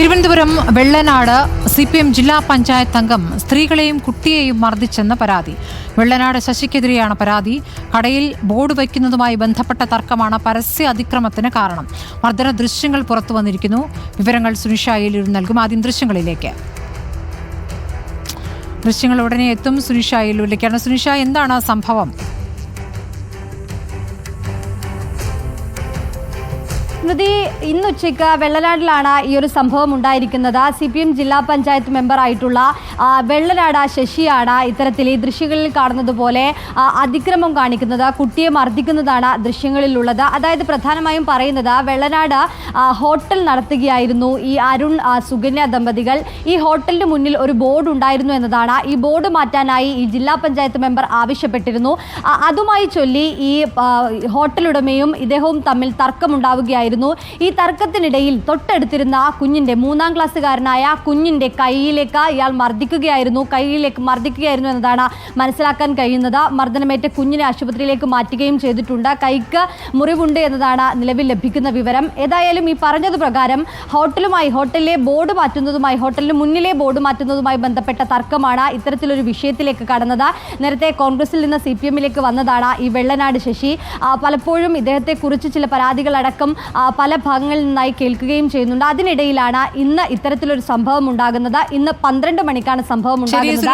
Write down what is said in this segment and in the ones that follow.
Thiruvananthapuram Vellanad C P M ജില്ലാ പഞ്ചായത്ത് അംഗം സ്ത്രീകളെയും കുട്ടിയെയും മർദ്ദിച്ചെന്ന പരാതി. വെള്ളനാട് ശശിക്കെതിരെയാണ് പരാതി. കടയിൽ ബോർഡ് വയ്ക്കുന്നതുമായി ബന്ധപ്പെട്ട തർക്കമാണ് പരസ്യ അതിക്രമത്തിന് കാരണം. മർദ്ദന ദൃശ്യങ്ങൾ പുറത്തു വന്നിരിക്കുന്നു. വിവരങ്ങൾ സുനിഷ അയ്യലൂർ നൽകും. ആദ്യം ദൃശ്യങ്ങളിലേക്ക്. ദൃശ്യങ്ങൾ ഉടനെ എത്തും സുനിഷ അയ്യലൂരിലേക്കാണ് സുനിഷ എന്താണ് സംഭവം? സ്മൃതി ഇന്ന് ഉച്ചയ്ക്ക് വെള്ളനാടിലാണ് ഈ ഒരു സംഭവം ഉണ്ടായിരിക്കുന്നത്. സി പി എം ജില്ലാ പഞ്ചായത്ത് മെമ്പറായിട്ടുള്ള വെള്ളനാട് ശശിയാണ് ഇത്തരത്തിൽ ഈ ദൃശ്യങ്ങളിൽ കാണുന്നത് പോലെ അതിക്രമം കാണിക്കുന്നത് കുട്ടിയെ മർദ്ദിക്കുന്നതാണ് ദൃശ്യങ്ങളിലുള്ളത്. അതായത് പ്രധാനമായും പറയുന്നത് വെള്ളനാട് ഹോട്ടൽ നടത്തുകയായിരുന്നു ഈ അരുൺ സുകന്യ ദമ്പതികൾ. ഈ ഹോട്ടലിന് മുന്നിൽ ഒരു ബോർഡ് ഉണ്ടായിരുന്നു എന്നതാണ്. ഈ ബോർഡ് മാറ്റാനായി ഈ ജില്ലാ പഞ്ചായത്ത് മെമ്പർ ആവശ്യപ്പെട്ടിരുന്നു. അതുമായി ചൊല്ലി ഈ ഹോട്ടലുടമയും ഇദ്ദേഹവും തമ്മിൽ തർക്കമുണ്ടാവുകയായിരുന്നു. ഈ തർക്കത്തിനിടയിൽ തൊട്ടടുത്തിരുന്ന ആ കുഞ്ഞിന്റെ മൂന്നാം ക്ലാസ്സുകാരനായ ആ കുഞ്ഞിന്റെ കൈയിലേക്ക് ഇയാൾ മർദ്ദിക്കുകയായിരുന്നു. കൈയിലേക്ക് മർദ്ദിക്കുകയായിരുന്നു എന്നതാണ് മനസ്സിലാക്കാൻ കഴിയുന്നത്. മർദ്ദനമേറ്റ കുഞ്ഞിനെ ആശുപത്രിയിലേക്ക് മാറ്റുകയും ചെയ്തിട്ടുണ്ട്. കൈക്ക് മുറിവുണ്ട് എന്നതാണ് നിലവിൽ ലഭിക്കുന്ന വിവരം. ഏതായാലും ഈ പറഞ്ഞത് പ്രകാരം ഹോട്ടലുമായി ഹോട്ടലിലെ ബോർഡ് മാറ്റുന്നതുമായി ഹോട്ടലിന് മുന്നിലെ ബോർഡ് മാറ്റുന്നതുമായി ബന്ധപ്പെട്ട തർക്കമാണ് ഇത്തരത്തിലൊരു വിഷയത്തിലേക്ക് കടന്നത്. നേരത്തെ കോൺഗ്രസിൽ നിന്ന് സി പി എമ്മിലേക്ക് വന്നതാണ് ഈ വെള്ളനാട് ശശി. പലപ്പോഴും ഇദ്ദേഹത്തെക്കുറിച്ച് ചില പരാതികളടക്കം പല ഭാഗങ്ങളിൽ നിന്നായി കേൾക്കുകയും ചെയ്യുന്നുണ്ട്. അതിനിടയിലാണ് ഇന്ന് ഇത്തരത്തിലൊരു സംഭവം ഉണ്ടാകുന്നത്. ഇന്ന് പന്ത്രണ്ട് മണിക്കാണ് സംഭവം ഉണ്ടാകുന്നത്.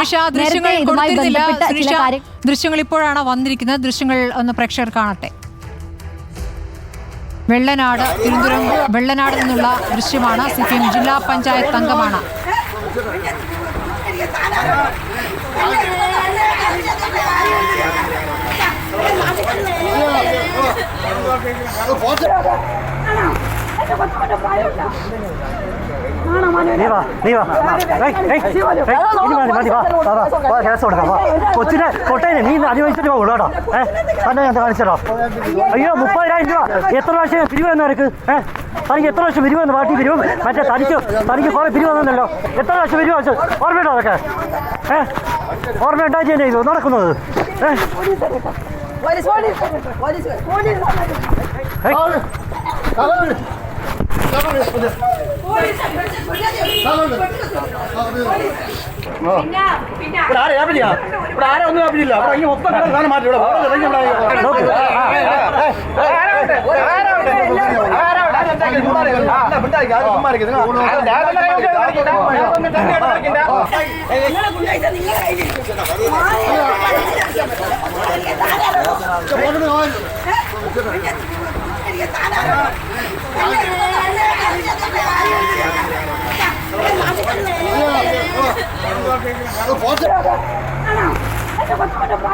ദൃശ്യങ്ങൾ ഇപ്പോഴാണ് വന്നിരിക്കുന്നത്. ദൃശ്യങ്ങൾ ഒന്ന് പ്രേക്ഷകർ കാണട്ടെ. വെള്ളനാട് തിരുവനന്തപുരം വെള്ളനാട് നിന്നുള്ള ദൃശ്യമാണ്. സി പി എം ജില്ലാ പഞ്ചായത്ത് അംഗമാണ്. നീ വാ നീ വാ. മതി വാ. വാ, കേസ് കൊടുക്കാം വാ കൊച്ചിനെ കൊട്ടേനെ നീ അനുഭവിച്ചിട്ട് പോകുള്ളൂ കേട്ടോ. ഏഹ് തന്നെ ഞാൻ കാണിച്ചോ അയ്യോ മുപ്പതിനായിരം രൂപ. എത്ര പ്രാവശ്യം പിരിവ് എന്ന് നിനക്ക്? ഏ? തനിക്ക് എത്ര പ്രാവശ്യം പിരിവ് വന്നു പാർട്ടി പിരിവും. മറ്റേ തനിക്ക് തനിക്ക് കുറെ പിരിവ് വന്നല്ലോ എത്ര പ്രാവശ്യം പിരിവ് വെച്ചു ഓർമ്മയുണ്ടോ അതൊക്കെ? ഏഹ് ഓർമ്മയുണ്ടായി ഇത് നടക്കുന്നത്. ഏഹ് ഇവിടെ ആരും വ്യാപിച്ചില്ല ഇവിടെ ആരെ ഒന്നും വ്യാപിച്ചില്ല ഇവിടെ ഇങ്ങനെ മൊത്തം കിടന്ന് സാധനം മാറ്റി ഇവിടെ. നോക്ക്. ആ, മിണ്ടാതിരിക്ക്, ആരും ചുമ്മാ ഇരിക്ക്. നിങ്ങൾ- നീ വാ നീ വാ ഏയ്, ഏയ്, ഏയ്, ഇനി മതി മതി വാ വാ, വാ വാ കേസ് കൊടുക്കാം വാ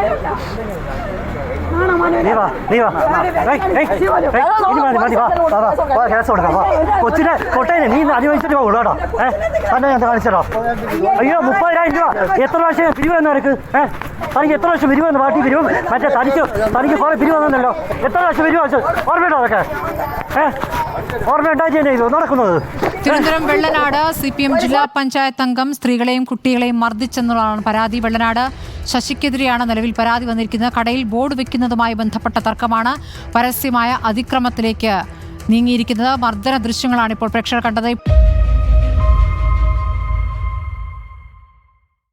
കൊച്ചിനെ കൊട്ടേനെ നീ അനുഭവിച്ചിട്ട് പോകുള്ളൂ കേട്ടോ ഏഹ് തന്നെ ഞാൻ കാണിച്ചോ അയ്യോ മുപ്പതിനായിരം രൂപ എത്ര പ്രാവശ്യം പിരിവ് വന്നു നിനക്ക് ഏഹ് തനിക്ക് എത്ര പ്രാവശ്യം പിരിവ് വന്നു പാർട്ടി പിരിവും മറ്റേ തനിക്ക് തനിക്ക് കുറെ പിരിവ് വന്നല്ലോ എത്ര പ്രാവശ്യം പിരിവ് ഓർമ്മയുണ്ടോ അതൊക്കെ ഏഹ് ഓർമ്മയുണ്ടായി തന്നെ ഇത് നടക്കുന്നത്? Thiruvananthapuram Vellanad C P M ജില്ലാ പഞ്ചായത്ത് അംഗം സ്ത്രീകളെയും കുട്ടികളെയും മർദ്ദിച്ചെന്നുള്ളതാണ് പരാതി. വെള്ളനാട് ശശിക്കെതിരെയാണ് നിലവിൽ പരാതി വന്നിരിക്കുന്നത്. കടയിൽ ബോർഡ് വെക്കുന്നതുമായി ബന്ധപ്പെട്ട തർക്കമാണ് പരസ്യമായ അതിക്രമത്തിലേക്ക് നീങ്ങിയിരിക്കുന്നത്. മർദ്ദന ദൃശ്യങ്ങളാണ് ഇപ്പോൾ പ്രേക്ഷകർ കണ്ടത്.